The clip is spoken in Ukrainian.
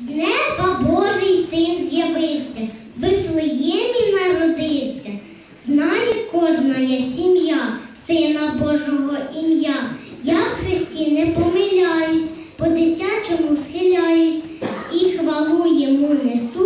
З неба Божий син з'явився, в Вифлеємі народився, знає кожна я сім'я, сина Божого ім'я. Я в Христі не помиляюсь, по дитячому схиляюсь і хвалу йому несу.